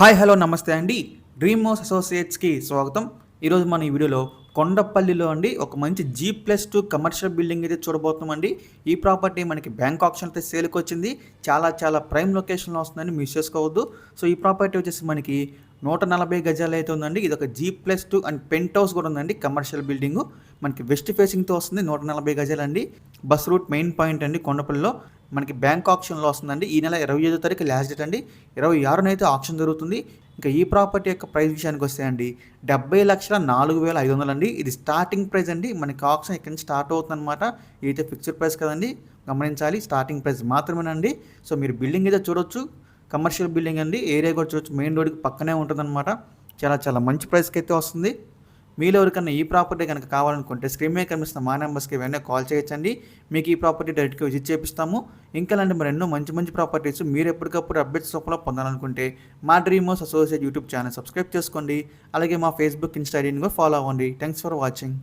Hi hello నమస్తే అండి. Dream house అసోసియేట్స్కి స్వాగతం. ఈరోజు మన ఈ వీడియోలో కొండపల్లిలో అండి ఒక మంచి G plus two commercial building అయితే చూడబోతున్నామండి. ఈ ప్రాపర్టీ మనకి బ్యాంక్ ఆప్షన్ అయితే సేల్కి వచ్చింది. చాలా చాలా ప్రైమ్ లొకేషన్లో వస్తుందని మిస్ చేసుకోవద్దు. సో ఈ ప్రాపర్టీ వచ్చేసి మనకి నూట నలభై గజాలు అయితే ఉందండి. ఇది ఒక G plus two and penthouse కూడా ఉందండి కమర్షియల్ బిల్డింగ్. మనకి వెస్ట్ ఫేసింగ్తో వస్తుంది నూట నలభై గజాలండి. బస్ రూట్ మెయిన్ పాయింట్ అండి కొండపల్లిలో. మనకి బ్యాంక్ ఆప్షన్లో వస్తుందండి. ఈ నెల ఇరవై ఐదో తారీఖు లాస్ట్ డేట్ అండి. ఇరవై ఆరునైతే ఆప్షన్ జరుగుతుంది ఇంకా ఈ ప్రాపర్టీ యొక్క ప్రైస్ విషయానికి వస్తే అండి డెబ్బై లక్షల నాలుగు వేల ఐదు వందలు అండి. ఇది స్టార్టింగ్ ప్రైస్ అండి. మనకి ఆప్షన్ ఇక్కడ నుంచి స్టార్ట్ అవుతుందన్నమాట. ఇదైతే ఫిక్స్డ్ ప్రైస్ కదండి. గమనించాలి స్టార్టింగ్ ప్రైస్ మాత్రమేనండి. సో మీరు బిల్డింగ్ అయితే చూడొచ్చు. కమర్షియల్ బిల్డింగ్ అండి. ఏరియా కూడా చూడొచ్చు. మెయిన్ రోడ్కి పక్కనే ఉంటుందన్నమాట. చాలా చాలా మంచి ప్రైస్కి అయితే వస్తుంది. మీలో ఎవరికన్నా ఈ ప్రాపర్టీ కనుక కావాలనుకుంటే స్క్రీన్ మీద కనిపిస్తున్న మా నెంబర్స్కి వెంటనే కాల్ చేయొచ్చండి. మీకు ఈ ప్రాపర్టీ డైరెక్ట్గా విజిట్ చేపిస్తాము. ఇంకా అలాంటి మరి ఎన్నో మంచి మంచి ప్రాపర్టీస్ మీరు ఎప్పటికప్పుడు అప్డేట్స్ రూపంలో పొందాలనుకుంటే మా Dreamos associate YouTube channel subscribe చేసుకోండి. అలాగే మా ఫేస్బుక్ ఇన్స్టాగ్రామ్ కూడా ఫాలో అవ్వండి. Thanks for watching.